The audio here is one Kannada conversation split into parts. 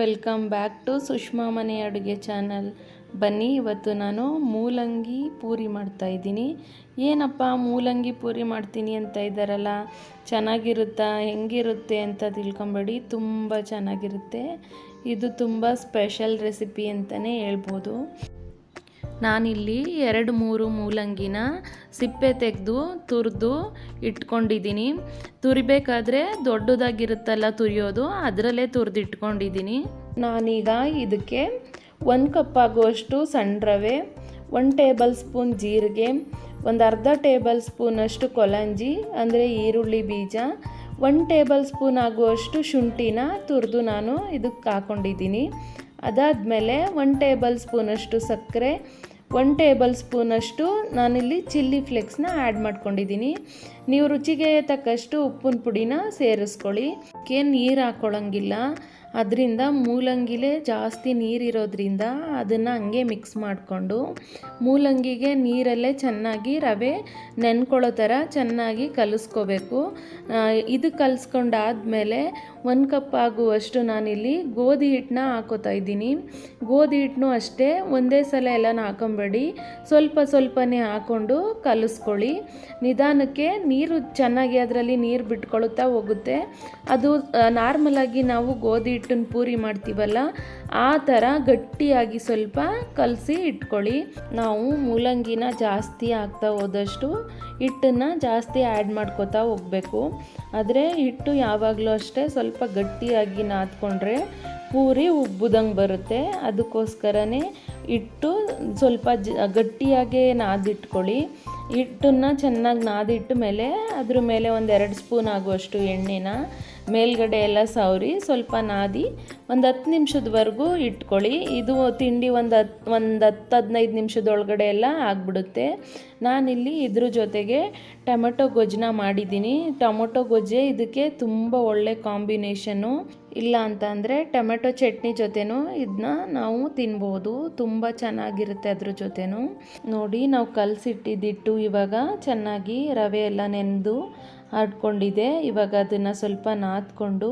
ವೆಲ್ಕಮ್ ಬ್ಯಾಕ್ ಟು ಸುಷ್ಮಾ ಮನೆ ಅಡುಗೆ ಚಾನಲ್. ಬನ್ನಿ, ಇವತ್ತು ನಾನು ಮೂಲಂಗಿ ಪೂರಿ ಮಾಡ್ತಾಯಿದ್ದೀನಿ ಏನಪ್ಪ ಮೂಲಂಗಿ ಪೂರಿ ಮಾಡ್ತೀನಿ ಅಂತ ಇದ್ದಾರಲ್ಲ ಚೆನ್ನಾಗಿರುತ್ತಾ? ಹೆಂಗಿರುತ್ತೆ ಅಂತ ತಿಳ್ಕೊಂಬೇಡಿ. ತುಂಬ ಚೆನ್ನಾಗಿರುತ್ತೆ. ಇದು ತುಂಬ ಸ್ಪೆಷಲ್ ರೆಸಿಪಿ ಅಂತಲೇ ಹೇಳ್ಬೋದು. ನಾನಿಲ್ಲಿ ಎರಡು ಮೂರು ಮೂಲಂಗಿನ ಸಿಪ್ಪೆ ತೆಗೆದು, ತುರಿದು ಇಟ್ಕೊಂಡಿದ್ದೀನಿ. ತುರಿಬೇಕಾದ್ರೆ ದೊಡ್ಡದಾಗಿರುತ್ತಲ್ಲ ತುರಿಯೋದು, ಅದರಲ್ಲೇ ತುರಿದು ಇಟ್ಕೊಂಡಿದ್ದೀನಿ ನಾನೀಗ ಇದಕ್ಕೆ ಒಂದು ಕಪ್ ಆಗುವಷ್ಟು ಸಣ್ಣ ರವೆ ಒಂದು ಟೇಬಲ್ ಸ್ಪೂನ್ ಜೀರಿಗೆ, ಒಂದು ಅರ್ಧ ಟೇಬಲ್ ಸ್ಪೂನಷ್ಟು ಕೊಲಂಜಿ, ಅಂದರೆ ಈರುಳ್ಳಿ ಬೀಜ, ಒಂದು ಟೇಬಲ್ ಸ್ಪೂನ್ ಆಗುವಷ್ಟು ಶುಂಠಿನ ತುರಿದು ನಾನು ಇದಕ್ಕೆ ಹಾಕ್ಕೊಂಡಿದ್ದೀನಿ ಅದಾದಮೇಲೆ ಒನ್ ಟೇಬಲ್ ಸ್ಪೂನಷ್ಟು ಸಕ್ಕರೆ ಒನ್ ಟೇಬಲ್ ಸ್ಪೂನಷ್ಟು ನಾನಿಲ್ಲಿ ಚಿಲ್ಲಿ ಫ್ಲೇಕ್ಸ್ನ ಆ್ಯಡ್ ಮಾಡ್ಕೊಂಡಿದ್ದೀನಿ. ನೀವು ರುಚಿಗೆ ತಕ್ಕಷ್ಟು ಉಪ್ಪಿನ ಪುಡಿನ ಸೇರಿಸ್ಕೊಳ್ಳಿ. ಏನು ನೀರು ಹಾಕ್ಕೊಳ್ಳೋಂಗಿಲ್ಲ ಅದರಿಂದ ಮೂಲಂಗಿಲೇ ಜಾಸ್ತಿ ನೀರಿರೋದ್ರಿಂದ ಅದನ್ನು ಹಂಗೆ ಮಿಕ್ಸ್ ಮಾಡಿಕೊಂಡು ಮೂಲಂಗಿಗೆ ನೀರಲ್ಲೇ ಚೆನ್ನಾಗಿ ರವೆ ನೆನ್ಕೊಳ್ಳೋ ಥರ ಚೆನ್ನಾಗಿ ಕಲಿಸ್ಕೋಬೇಕು. ಇದು ಕಲಿಸ್ಕೊಂಡಾದ್ಮೇಲೆ ಒಂದು ಕಪ್ ಆಗುವಷ್ಟು ನಾನಿಲ್ಲಿ ಗೋಧಿ ಹಿಟ್ಟನ್ನ ಹಾಕೋತಾ ಇದ್ದೀನಿ. ಗೋಧಿ ಹಿಟ್ಟನ್ನು ಅಷ್ಟೇ, ಒಂದೇ ಸಲ ಎಲ್ಲ ಹಾಕೊಂಬೇಡಿ. ಸ್ವಲ್ಪ ಸ್ವಲ್ಪನೇ ಹಾಕ್ಕೊಂಡು ಕಲಿಸ್ಕೊಳ್ಳಿ. ನಿಧಾನಕ್ಕೆ ನೀರು ಚೆನ್ನಾಗಿ ಅದರಲ್ಲಿ ನೀರು ಬಿಟ್ಕೊಳುತ್ತಾ ಹೋಗುತ್ತೆ. ಅದು ನಾರ್ಮಲಾಗಿ ನಾವು ಗೋಧಿ ಹಿಟ್ಟನ್ನು ಪೂರಿ ಮಾಡ್ತೀವಲ್ಲ, ಆ ಥರ ಗಟ್ಟಿಯಾಗಿ ಸ್ವಲ್ಪ ಕಲಸಿ ಇಟ್ಕೊಳ್ಳಿ. ನಾವು ಮೂಲಂಗಿನ ಜಾಸ್ತಿ ಹಾಕ್ತಾ ಹೋದಷ್ಟು ಹಿಟ್ಟನ್ನು ಜಾಸ್ತಿ ಆ್ಯಡ್ ಮಾಡ್ಕೋತಾ ಹೋಗಬೇಕು. ಆದರೆ ಹಿಟ್ಟು ಯಾವಾಗಲೂ ಅಷ್ಟೇ ಸ್ವಲ್ಪ ಗಟ್ಟಿಯಾಗಿ ನಾದ್ಕೊಂಡ್ರೆ ಪೂರಿ ಉಬ್ಬುದಂಗೆ ಬರುತ್ತೆ. ಅದಕ್ಕೋಸ್ಕರನೇ ಹಿಟ್ಟು ಸ್ವಲ್ಪ ಜ, ಗಟ್ಟಿಯಾಗೇ ನಾದಿಟ್ಕೊಳ್ಳಿ. ಹಿಟ್ಟನ್ನು ಚೆನ್ನಾಗಿ ನಾದಿಟ್ಟ ಮೇಲೆ ಅದ್ರ ಮೇಲೆ ಒಂದು ಎರಡು ಸ್ಪೂನ್ ಆಗುವಷ್ಟು ಎಣ್ಣೆನ ಮೇಲ್ಗಡೆ ಎಲ್ಲ ಸವರಿ, ಸ್ವಲ್ಪ ನಾದಿ, ಒಂದು ಹತ್ತು ನಿಮಿಷದವರೆಗೂ ಇಟ್ಕೊಳ್ಳಿ. ಇದು ತಿಂಡಿ ಒಂದು ಹತ್ತು ಒಂದು ಹತ್ತು ಹದಿನೈದು ನಿಮಿಷದೊಳಗಡೆ ಎಲ್ಲ ಆಗಿಬಿಡುತ್ತೆ. ನಾನಿಲ್ಲಿ ಇದ್ರ ಜೊತೆಗೆ ಟೊಮೆಟೊ ಗೊಜ್ಜನ ಮಾಡಿದ್ದೀನಿ. ಟೊಮೊಟೊ ಗೊಜ್ಜೆ ಇದಕ್ಕೆ ತುಂಬ ಒಳ್ಳೆ ಕಾಂಬಿನೇಷನು ಇಲ್ಲ ಅಂತ ಅಂದರೆ ಟೊಮೆಟೊ ಚಟ್ನಿ ಜೊತೆನೂ ಇದನ್ನ ನಾವು ತಿನ್ಬೋದು. ತುಂಬ ಚೆನ್ನಾಗಿರುತ್ತೆ ಅದ್ರ ಜೊತೆನೂ. ನೋಡಿ, ನಾವು ಕಲಸಿಟ್ಟಿದ್ದಿಟ್ಟು ಇವಾಗ ಚೆನ್ನಾಗಿ ರವೆ ಎಲ್ಲ ನೆನೆದು ಆಡ್ಕೊಂಡಿದೆ. ಇವಾಗ ಅದನ್ನು ಸ್ವಲ್ಪ ನಾದ್ಕೊಂಡು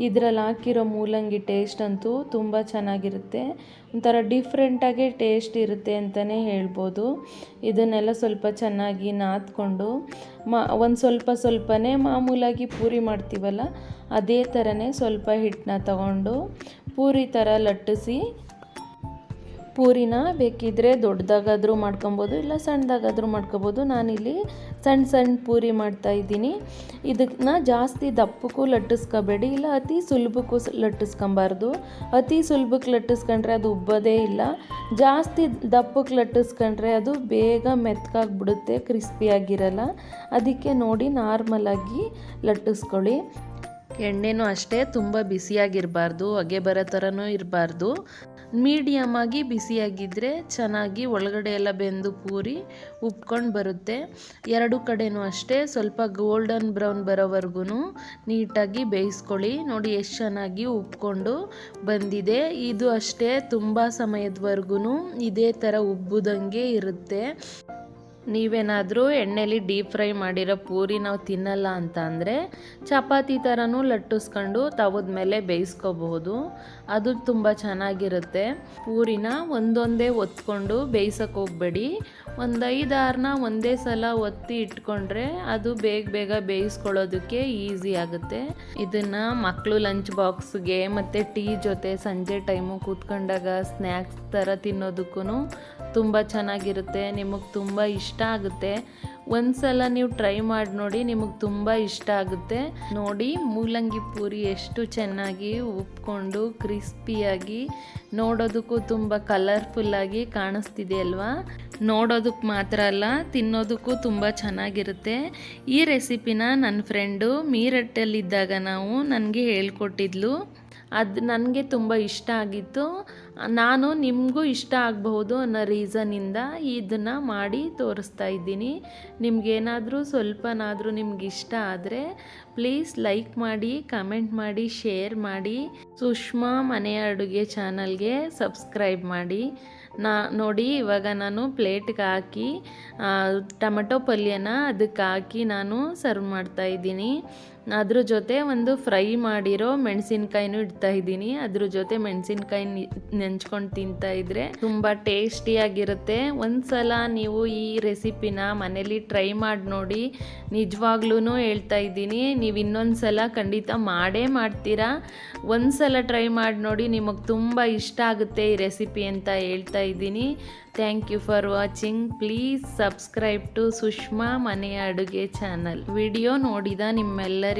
ಇದರಲ್ಲಿ ಹಾಕಿರೋ ಮೂಲಂಗಿ ಟೇಸ್ಟ್ ಅಂತೂ ತುಂಬ ಚೆನ್ನಾಗಿರುತ್ತೆ. ಒಂಥರ ಡಿಫ್ರೆಂಟಾಗೆ ಟೇಸ್ಟ್ ಇರುತ್ತೆ ಅಂತಲೇ ಹೇಳ್ಬೋದು. ಇದನ್ನೆಲ್ಲ ಸ್ವಲ್ಪ ಚೆನ್ನಾಗಿ ನಾದ್ಕೊಂಡು ಮಾ, ಒಂದು ಸ್ವಲ್ಪ ಸ್ವಲ್ಪನೇ ಮಾಮೂಲಾಗಿ ಪೂರಿ ಮಾಡ್ತೀವಲ್ಲ, ಅದೇ ಥರನೇ ಸ್ವಲ್ಪ ಹಿಟ್ಟನ್ನ ತಗೊಂಡು ಪೂರಿ ಥರ ಲಟ್ಟಿಸಿ ಪೂರಿನ ಬೇಕಿದ್ದರೆ ದೊಡ್ಡದಾಗಾದರೂ ಮಾಡ್ಕೊಬೋದು, ಇಲ್ಲ ಸಣ್ಣದಾಗಾದರೂ ಮಾಡ್ಕೊಬೋದು. ನಾನಿಲ್ಲಿ ಸಣ್ಣ ಸಣ್ಣ ಪೂರಿ ಮಾಡ್ತಾ ಇದ್ದೀನಿ. ಇದನ್ನ ಜಾಸ್ತಿ ದಪ್ಪಕ್ಕೂ ಲಟ್ಟಿಸ್ಕೋಬೇಡಿ, ಇಲ್ಲ ಅತಿ ಸುಲಭಕ್ಕೂ ಲಟ್ಟಿಸ್ಕೊಬಾರ್ದು. ಅತಿ ಸುಲಭಕ್ಕೆ ಲಟ್ಟಿಸ್ಕೊಂಡ್ರೆ ಅದು ಉಬ್ಬೋದೇ ಇಲ್ಲ. ಜಾಸ್ತಿ ದಪ್ಪಕ್ಕೆ ಲಟ್ಟಿಸ್ಕೊಂಡ್ರೆ ಅದು ಬೇಗ ಮೆತ್ಕಾಗ್ಬಿಡುತ್ತೆ ಕ್ರಿಸ್ಪಿಯಾಗಿರಲ್ಲ. ಅದಕ್ಕೆ ನೋಡಿ ನಾರ್ಮಲಾಗಿ ಲಟ್ಟಿಸ್ಕೊಳ್ಳಿ. ಎಣ್ಣೆನೂ ಅಷ್ಟೇ, ತುಂಬ ಬಿಸಿಯಾಗಿರಬಾರ್ದು ಹೊಗೆ ಬರೋ ಥರನೂ ಇರಬಾರ್ದು. ಮೀಡಿಯಮ್ಮಾಗಿ ಬಿಸಿಯಾಗಿದ್ದರೆ ಚೆನ್ನಾಗಿ ಒಳಗಡೆ ಎಲ್ಲ ಬೆಂದು ಪೂರಿ ಉಪ್ಕೊಂಡು ಬರುತ್ತೆ. ಎರಡು ಕಡೆನೂ ಅಷ್ಟೇ, ಸ್ವಲ್ಪ ಗೋಲ್ಡನ್ ಬ್ರೌನ್ ಬರೋವರೆಗೂ ನೀಟಾಗಿ ಬೇಯಿಸ್ಕೊಳ್ಳಿ. ನೋಡಿ ಎಷ್ಟು ಚೆನ್ನಾಗಿ ಉಪ್ಕೊಂಡು ಬಂದಿದೆ. ಇದು ಅಷ್ಟೇ, ತುಂಬ ಸಮಯದವರೆಗೂ ಇದೇ ಥರ ಉಬ್ಬುದಂಗೆ ಇರುತ್ತೆ. ನೀವೇನಾದರೂ ಎಣ್ಣೆಲಿ ಡೀಪ್ ಫ್ರೈ ಮಾಡಿರೋ ಪೂರಿ ನಾವು ತಿನ್ನಲ್ಲ ಅಂತ ಅಂದರೆ, ಚಪಾತಿ ಥರನೂ ಲಟ್ಟಿಸ್ಕೊಂಡು ತವದ ಮೇಲೆ ಬೇಯಿಸ್ಕೋಬಹುದು. ಅದು ತುಂಬ ಚೆನ್ನಾಗಿರುತ್ತೆ. ಪೂರಿನ ಒಂದೊಂದೇ ಒತ್ಕೊಂಡು ಬೇಯಿಸೋಕೆ ಹೋಗಬೇಡಿ. ಒಂದು ಐದಾರನ್ನ ಒಂದೇ ಸಲ ಒತ್ತಿ ಇಟ್ಕೊಂಡ್ರೆ ಅದು ಬೇಗ ಬೇಗ ಬೇಯಿಸ್ಕೊಳ್ಳೋದಕ್ಕೆ ಈಸಿ ಆಗುತ್ತೆ. ಇದನ್ನು ಮಕ್ಕಳು ಲಂಚ್ ಬಾಕ್ಸ್ಗೆ ಮತ್ತು ಟೀ ಜೊತೆ ಸಂಜೆ ಟೈಮು ಕೂತ್ಕೊಂಡಾಗ ಸ್ನ್ಯಾಕ್ಸ್ ಥರ ತಿನ್ನೋದಕ್ಕೂ ತುಂಬ ಚೆನ್ನಾಗಿರುತ್ತೆ. ನಿಮಗೆ ತುಂಬ ಇಷ್ಟ ಆಗುತ್ತೆ. ಒಂದ್ಸಲ ನೀವು ಟ್ರೈ ಮಾಡಿ ನೋಡಿ ನಿಮಗೆ ತುಂಬ ಇಷ್ಟ ಆಗುತ್ತೆ. ನೋಡಿ ಮೂಲಂಗಿ ಪೂರಿ ಎಷ್ಟು ಚೆನ್ನಾಗಿ ಉಪ್ಕೊಂಡು ಕ್ರಿಸ್ಪಿಯಾಗಿ, ನೋಡೋದಕ್ಕೂ ತುಂಬ ಕಲರ್ಫುಲ್ಲಾಗಿ ಕಾಣಿಸ್ತಿದೆ ಅಲ್ವಾ? ನೋಡೋದಕ್ಕೆ ಮಾತ್ರ ಅಲ್ಲ, ತಿನ್ನೋದಕ್ಕೂ ತುಂಬ ಚೆನ್ನಾಗಿರುತ್ತೆ. ಈ ರೆಸಿಪಿನ ನನ್ನ ಫ್ರೆಂಡು ಮೀರಟ್ಟಲ್ಲಿದ್ದಾಗ ನಾವು ನನಗೆ ಹೇಳ್ಕೊಟ್ಟಿದ್ಲು. ಅದು ನನಗೆ ತುಂಬ ಇಷ್ಟ ಆಗಿತ್ತು. ನಾನು ನಿಮಗೂ ಇಷ್ಟ ಆಗಬಹುದು ಅನ್ನೋ ರೀಸನಿಂದ ಇದನ್ನು ಮಾಡಿ ತೋರಿಸ್ತಾ ಇದ್ದೀನಿ. ನಿಮಗೇನಾದರೂ ಸ್ವಲ್ಪನಾದರೂ ನಿಮ್ಗೆ ಇಷ್ಟ ಆದರೆ ಪ್ಲೀಸ್ ಲೈಕ್ ಮಾಡಿ, ಕಮೆಂಟ್ ಮಾಡಿ, ಶೇರ್ ಮಾಡಿ. ಸುಷ್ಮಾ ಮನೆಯ ಅಡುಗೆ ಚಾನಲ್ಗೆ ಸಬ್ಸ್ಕ್ರೈಬ್ ಮಾಡಿ. ನಾ ನೋಡಿ ಇವಾಗ ನಾನು ಪ್ಲೇಟ್ಗೆ ಹಾಕಿ ಟೊಮೆಟೊ ಪಲ್ಯನ ಅದಕ್ಕೆ ಹಾಕಿ ನಾನು ಸರ್ವ್ ಮಾಡ್ತಾ ಇದ್ದೀನಿ. ಅದ್ರ ಜೊತೆ ಒಂದು ಫ್ರೈ ಮಾಡಿರೋ ಮೆಣಸಿನ್ಕಾಯಿನೂ ಇಡ್ತಾ ಇದ್ದೀನಿ. ಅದ್ರ ಜೊತೆ ಮೆಣಸಿನ್ಕಾಯಿ ನೆಂಚ್ಕೊಂಡು ತಿಂತಾ ಇದ್ರೆ ತುಂಬ ಟೇಸ್ಟಿಯಾಗಿರುತ್ತೆ ಒಂದ್ಸಲ ನೀವು ಈ ರೆಸಿಪಿನ ಮನೇಲಿ ಟ್ರೈ ಮಾಡಿ ನೋಡಿ. ನಿಜವಾಗ್ಲೂ ಹೇಳ್ತಾ ಇದ್ದೀನಿ. ನೀವು ಇನ್ನೊಂದ್ಸಲ ಖಂಡಿತ ಮಾಡೇ ಮಾಡ್ತೀರಾ? ಒಂದ್ಸಲ ಟ್ರೈ ಮಾಡಿ ನೋಡಿ ನಿಮಗೆ ತುಂಬ ಇಷ್ಟ ಆಗುತ್ತೆ ಈ ರೆಸಿಪಿ ಅಂತ ಹೇಳ್ತಾ ಇದ್ದೀನಿ. Thank you for watching please subscribe to Sushma ಮನೆಯ ಅಡುಗೆ ಚಾನಲ್ ವಿಡಿಯೋ ನೋಡಿದ ನಿಮ್ಮೆಲ್ಲರಿಗೂ